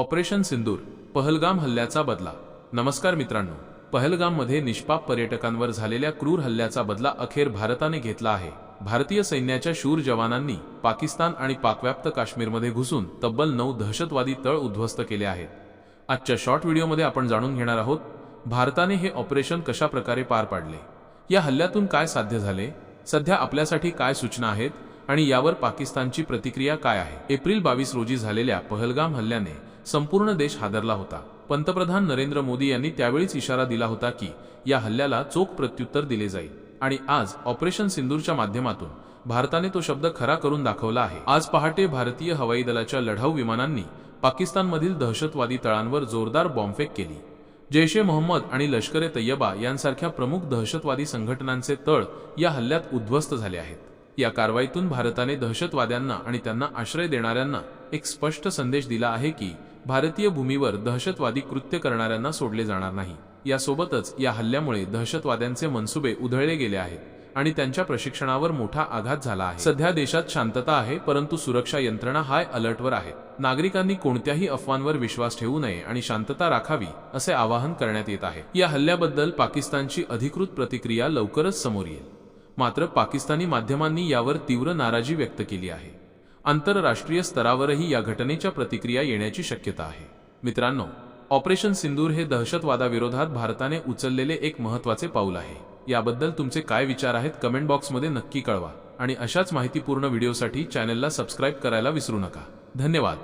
Operation सिंदूर पहलगाम हल्ल्याचा बदला. नमस्कार मित्रांनो पहलगाममध्ये निष्पाप पर्यटकांवर झालेल्या क्रूर हल्ल्याचा बदला अखेर भारताने घेतला आहे. भारतीय सैन्याच्या शूर जवानांनी पाकिस्तान आणि पाकव्याप्त काश्मीरमध्ये घुसून तब्बल नऊ दहशतवादी तळ उद्ध्वस्त केले आहेत. आजच्या शॉर्ट व्हिडिओमध्ये आपण जाणून घेणार आहोत भारताने हे ऑपरेशन कशा प्रकारे पार पाडले? या हल्ल्यातून काय साध्य झाले? सध्या आपल्यासाठी काय सूचना आहेत? आणि यावर पाकिस्तानची प्रतिक्रिया काय आहे? एप्रिल बावीस रोजी झालेल्या पहलगाम हल्ल्याने संपूर्ण देश हादरला होता. पंतप्रधान नरेंद्र मोदी यांनी त्यावेळीच इशारा दिला होता की या हल्ल्याला चोख प्रत्युत्तर दिले जाईल. आणि आज ऑपरेशन सिंदूरच्या माध्यमातून भारताने तो शब्द खरा करून दाखवला आहे. आज पहाटे भारतीय हवाई दलाच्या लढाऊ विमानांनी पाकिस्तानमधील दहशतवादी तळांवर जोरदार बॉम्बफेक केली. जैश ए मोहम्मद आणि लष्कर ए तय्यबा यांसारख्या प्रमुख दहशतवादी संघटनांचे तळ या हल्ल्यात उद्ध्वस्त झाले आहेत. या कारवाईतून भारताने दहशतवाद्यांना आणि त्यांना आश्रय देणाऱ्यांना एक स्पष्ट संदेश दिला आहे की भारतीय भूमीवर दहशतवादी कृत्य करणाऱ्यांना सोडले जाणार नाही. यासोबतच या हल्ल्यामुळे दहशतवाद्यांचे मनसुबे उधळले गेले आहेत आणि त्यांच्या प्रशिक्षणावर मोठा आघात झाला आहे. सध्या देशात शांतता आहे परंतु सुरक्षा यंत्रणा हाय अलर्टवर आहे. नागरिकांनी कोणत्याही अफवांवर विश्वास ठेवू नये आणि शांतता राखावी असे आवाहन करण्यात येत आहे. या हल्ल्याबद्दल पाकिस्तानची अधिकृत प्रतिक्रिया लवकरच समोर येईल. मात्र पाकिस्तानी माध्यमांनी यावर तीव्र नाराजी व्यक्त केली आहे. आंतरराष्ट्रीय स्तरावरही या घटनेच्या प्रतिक्रिया येण्याची शक्यता आहे. मित्रांनो ऑपरेशन सिंदूर हे दहशतवादाविरोधात भारताने उचललेले एक महत्त्वाचे पाऊल आहे. याबद्दल तुमचे काय विचार आहेत कमेंट बॉक्समध्ये नक्की कळवा. आणि अशाच माहितीपूर्ण व्हिडिओसाठी चॅनलला सबस्क्राईब करायला विसरू नका. धन्यवाद.